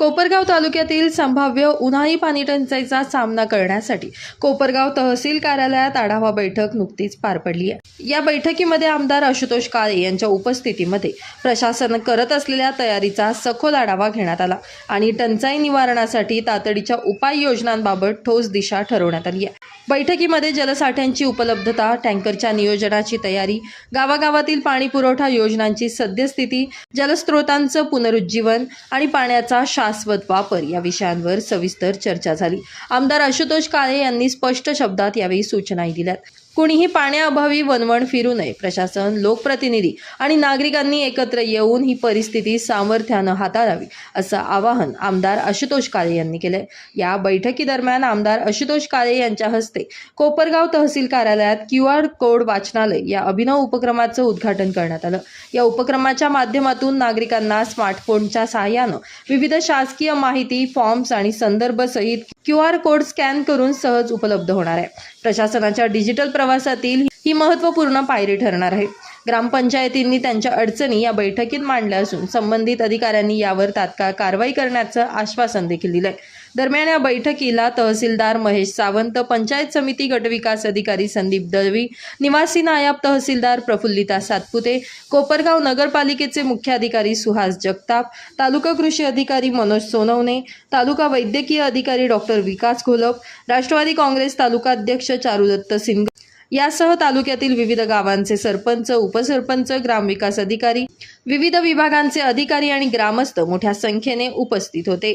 कोपरगाव तालुक्यातील संभाव्य उन्हाळी पाणी टंचाईचा सामना करण्यासाठी कोपरगाव तहसील कार्यालयात आढावा बैठक नुकतीच पार पडली आहे. या बैठकीमध्ये आमदार आशुतोष काळे यांच्या उपस्थितीमध्ये प्रशासन करत असलेल्या तयारीचा सखोल आढावा घेण्यात आला आणि टंचाई निवारणासाठी तातडीच्या उपाययोजनांबाबत ठोस दिशा ठरवण्यात आली आहे. बैठकीमध्ये जलसाठ्यांची उपलब्धता टँकरच्या नियोजनाची तयारी गावागावातील पाणी पुरवठा योजनांची सद्यस्थिती जलस्रोतांचं पुनरुज्जीवन आणि पाण्याचा शाश्वत वापर या विषयांवर सविस्तर चर्चा झाली. आमदार आशुतोष काळे यांनी स्पष्ट शब्दात यावेळी सूचनाही दिल्यात. कुणीही पाण्याअभावी वनवण फिरू नये प्रशासन लोकप्रतिनिधी आणि नागरिकांनी एकत्र येऊन ही परिस्थिती सामर्थ्यानं हाताळावी असं आवाहन आमदार आशुतोष काळे यांनी केलंय. या बैठकीदरम्यान आमदार आशुतोष काळे यांच्या हस्ते कोपरगाव तहसील कार्यालयात क्यू आर कोड वाचनालय या अभिनव उपक्रमाचं उद्घाटन करण्यात आलं. या उपक्रमाच्या माध्यमातून नागरिकांना स्मार्टफोनच्या सहाय्यानं विविध शासकीय माहिती फॉर्म्स आणि संदर्भ सहित क्यू आर कोड स्कॅन करून सहज उपलब्ध होणार आहे. प्रशासनाच्या डिजिटल प्रवासातील ही महत्त्वपूर्ण पायरी ठरणार आहे. ग्रामपंचायतींनी त्यांच्या अडचणी या बैठकीत मांडल्या असून संबंधित अधिकाऱ्यांनी यावर तात्काळ कारवाई करण्याचं आश्वासन देखील दिलंय. दरम्यान या बैठकीला तहसीलदार महेश सावंत पंचायत समिती गटविकास अधिकारी संदीप दळवी निवासी नायब तहसीलदार प्रफुल्लिता सातपुते कोपरगाव नगरपालिकेचे मुख्याधिकारी सुहास जगताप तालुका कृषी अधिकारी मनोज सोनवणे तालुका वैद्यकीय अधिकारी डॉक्टर विकास घोलप राष्ट्रवादी काँग्रेस तालुकाध्यक्ष चारुदत्त सिंग यासह तालुक्यातील विविध गावांचे सरपंच उपसरपंच ग्रामविकास अधिकारी विविध विभागांचे अधिकारी आणि ग्रामस्थ मोठ्या संख्येने उपस्थित होते.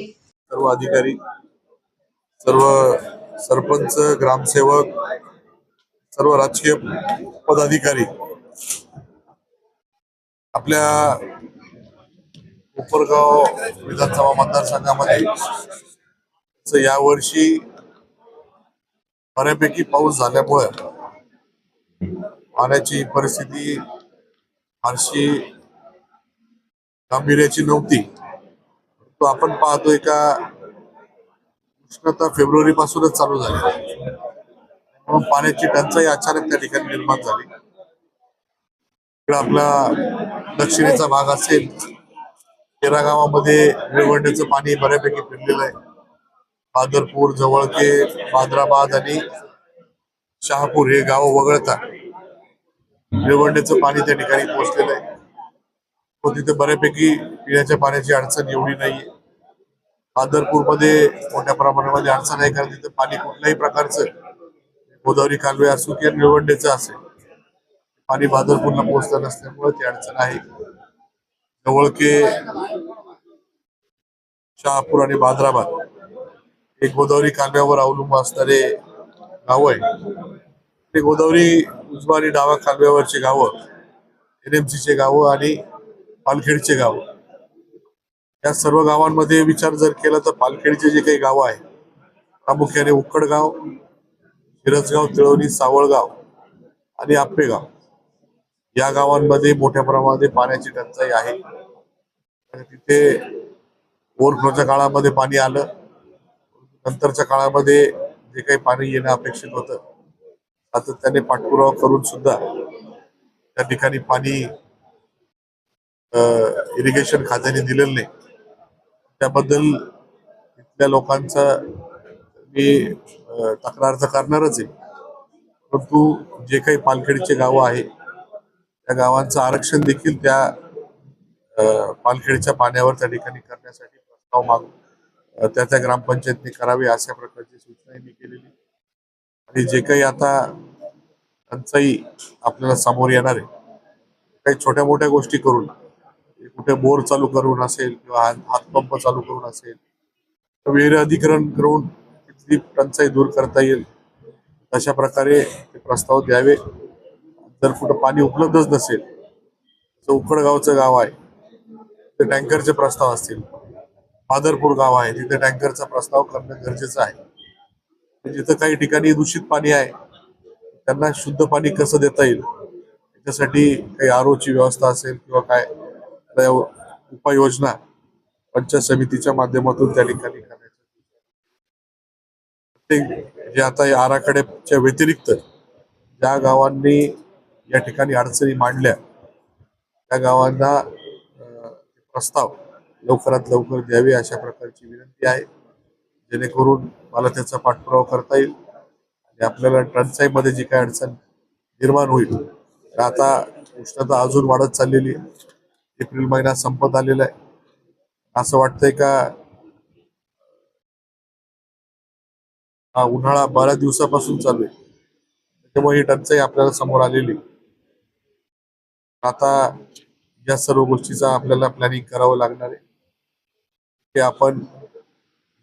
सर्व अधिकारी सर्व सरपंच ग्रामसेवक सर्व राजकीय पदाधिकारी आपल्या कोपरगाव विधानसभा मतदारसंघामध्ये यावर्षी बऱ्यापैकी पाऊस झाल्यामुळे पाण्याची परिस्थिती फारशी गांभीर्याची नव्हती. तो आपण पाहतोय का उष्णता फेब्रुवारी पासूनच चालू झाली. म्हणून पाण्याची टंचाई अचानक त्या ठिकाणी निर्माण झाली. इकडे आपला दक्षिणेचा भाग असेल तेरा गावामध्ये निळवंडेचं पाणी बऱ्यापैकी फिरलेलं आहे. बादरपूर जवळके बाद्राबाद आणि शहापूर हे गाव वगळता निळवंडेचं पाणी त्या ठिकाणी पोहोचलेलं आहे. तो तिथे बऱ्यापैकी पिण्याच्या पाण्याची अडचण एवढी नाहीये. आदरपूरमध्ये मोठ्या प्रमाणामध्ये अडचण आहे कारण तिथे पाणी कुठल्याही प्रकारचं गोदावरी कालवे असो किंवा निळवंडेचं असेल पाणी बादरपूरला पोहोचलं नसल्यामुळे ती अडचण आहे. जवळके शहापूर आणि बाद्राबाद हे गोदावरी कालव्यावर अवलंबून असणारे गाव आहे ते गोदावरी उजवा डावा कालव्यावरचे गावं एनएमसीचे गावं आणि पालखेडचे गाव. या सर्व गावांमध्ये विचार जर केला तर पालखेडचे जे काही गावं आहे प्रामुख्याने उक्कडगाव शिरसगाव तिळवणी सावळगाव आणि आप्पेगाव या गावांमध्ये मोठ्या प्रमाणामध्ये पाण्याची टंचाई आहे. तिथे ओव्हरफ्लोच्या काळामध्ये पाणी आलं. नंतरच्या काळामध्ये जे काही पाणी येणं अपेक्षित होतं सातत्याने पाठपुरावा करून सुद्धा त्या ठिकाणी पाणी इरिगेशन खात्याने दिलेलं नाही. त्याबद्दल इथल्या लोकांचा मी तक्रार तर करणारच आहे. परंतु जे काही पालखेडचे गावं आहे त्या गावांचं आरक्षण देखील त्या पालखेडीच्या पालखेडच्या पाण्यावर त्या ठिकाणी करण्यासाठी प्रस्ताव मागून त्या त्या ग्रामपंचायतने करावे अशा प्रकारची सूचनाही मी केलेली. आणि जे काही आता टंचाई आपल्याला समोर येणार आहे काही छोट्या मोठ्या गोष्टी करून कुठे बोर चालू करून असेल किंवा हातपंप चालू करून असेल तर अधिकरण करून तिथली टंचाई दूर करता येईल अशा प्रकारे ते प्रस्ताव द्यावे. जर कुठं पाणी उपलब्धच नसेल तर उखडगावचं गाव आहे ते टँकरचे प्रस्ताव असतील. बादरपूर गाव आहे तिथे टँकरचा प्रस्ताव करणं गरजेचं आहे. म्हणजे जिथं काही ठिकाणी दूषित पाणी आहे त्यांना शुद्ध पाणी कसं देता येईल? त्याच्यासाठी काही आरोची व्यवस्था असेल किंवा काय? उपाययोजना पंचायत समितीच्या माध्यमातून त्या ठिकाणी करायचं जे आता या आराखड्याच्या व्यतिरिक्त ज्या गावांनी या ठिकाणी अडचणी मांडल्या त्या गावांना प्रस्ताव लवकरात लवकर द्यावे अशा प्रकारची विनंती आहे. जेणेकरून मला त्याचा पाठपुरावा करता येईल आणि आपल्याला टंचाईमध्ये जी काय अडचण निर्माण होईल तर आता उष्णता अजून वाढत चाललेली आहे. एप्रिल महिना संपत आलेला आहे. असं वाटतंय का? हा उन्हाळा बारा दिवसापासून चालू आहे. त्याच्यामुळे ही टंचाई आपल्याला समोर आलेली आता या सर्व गोष्टीचा आपल्याला प्लॅनिंग करावं लागणार आहे. ते आपण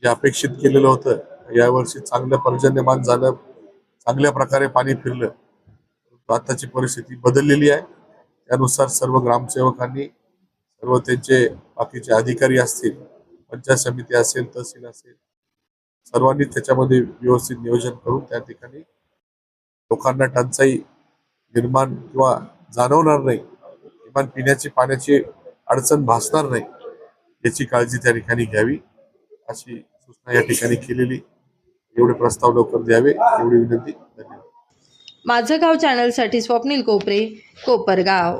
जे अपेक्षित केलेलं होतं यावर्षी चांगलं पर्जन्यमान झालं चांगल्या प्रकारे पाणी फिरलं आताची परिस्थिती बदललेली आहे. त्यानुसार सर्व ग्रामसेवकांनी सर्व त्यांचे बाकीचे अधिकारी असतील पंचायत समिती असेल तहसील असेल सर्वांनी त्याच्यामध्ये व्यवस्थित नियोजन करून त्या ठिकाणी लोकांना टंचाई निर्माण किंवा जाणवणार नाही किमान पिण्याची पाण्याची अडचण भासणार नाही याची काळजी त्या ठिकाणी घ्यावी अशी सूचना या ठिकाणी केलेली. एवढे प्रस्ताव लवकर द्यावे एवढी विनंती. धन्यवाद. माझं गाव चॅनलसाठी स्वप्नील कोपरे कोपरगाव.